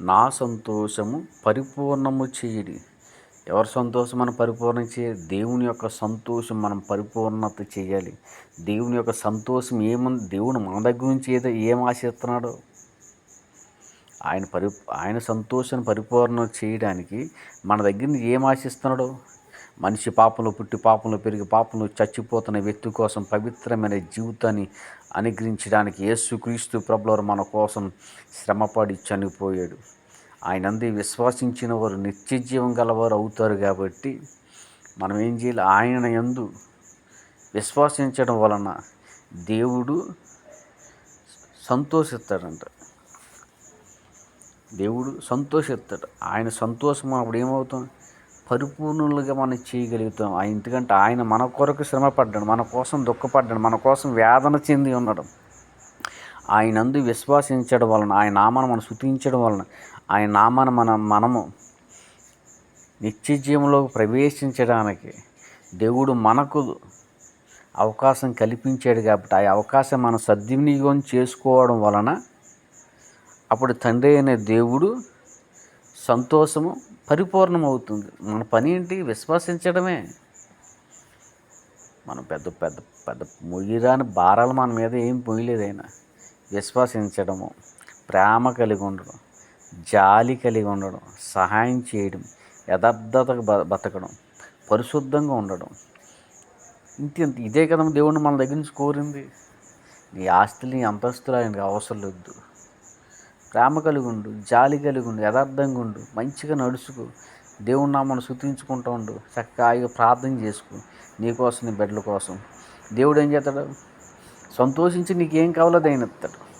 నా సంతోషము పరిపూర్ణము చేయడి. ఎవరి సంతోషం మనం పరిపూర్ణం చేయాలి? దేవుని యొక్క సంతోషం మనం పరిపూర్ణత చేయాలి. దేవుని యొక్క సంతోషం ఏముంది? దేవుడు మన దగ్గర నుంచి ఏదో ఏం ఆశిస్తున్నాడో? ఆయన పరి ఆయన సంతోషాన్ని పరిపూర్ణం చేయడానికి మన దగ్గర నుంచి ఏం ఆశిస్తున్నాడో? మనిషి పాపంలో పుట్టి పాపంలో పెరిగి పాపంలో చచ్చిపోతున్న వ్యక్తి కోసం పవిత్రమైన జీవితాన్ని అనుగ్రహించడానికి యేసుక్రీస్తు ప్రభులవారు మన కోసం శ్రమపడి చనిపోయాడు. ఆయన అంది విశ్వసించిన వారు నిత్య జీవం గలవారు అవుతారు కాబట్టి మనం ఏం చేయాలి? ఆయన ఎందు విశ్వసించడం వలన దేవుడు సంతోషిస్తాడంట. దేవుడు సంతోషిస్తాడు. ఆయన సంతోషం అప్పుడు ఏమవుతాం పరిపూర్ణులుగా మనం చేయగలుగుతాం. ఆయన ఎందుకంటే ఆయన మన కొరకు శ్రమ పడ్డాడు మన కోసం దుఃఖపడ్డాడు మన కోసం వేదన చెంది ఉన్నాడు. ఆయన అందు విశ్వాసించడం వలన ఆయన నామాన్ని మనం శుతించడం వలన ఆయన నామాన్ని మనం మనము నిత్య జీవంలోకి ప్రవేశించడానికి దేవుడు మనకు అవకాశం కల్పించాడు కాబట్టి ఆ అవకాశం మనం సద్వినియోగం చేసుకోవడం వలన అప్పుడు తండ్రి అయిన దేవుడు సంతోషము పరిపూర్ణమవుతుంది. మన పని ఏంటి విశ్వసించడమే. మనం పెద్ద పెద్ద పెద్ద మొయ్యరాని భారాలు మన మీద ఏం పొయ్యలేదైనా విశ్వసించడము ప్రేమ కలిగి ఉండడం జాలి కలిగి ఉండడం సహాయం చేయడం యథార్థతగా బ బతకడం పరిశుద్ధంగా ఉండడం. ఇంత ఇదే కదా దేవుడిని మన దగ్గర నుంచి కోరింది. నీ ఆస్తులు నీ అంతస్తులు ఆయనకి అవసరం లేదు. ప్రేమ కలిగుండు జాలి కలిగుండు యథార్థంగా ఉండు మంచిగా నడుచుకో. దేవుని నామను శుతించుకుంటూ ఉండు చక్కగా ప్రార్థన చేసుకో నీకోసం నీ బిడ్డల కోసం. దేవుడు ఏం చేస్తాడు? సంతోషించి నీకేం కావాలో దైనెత్తాడు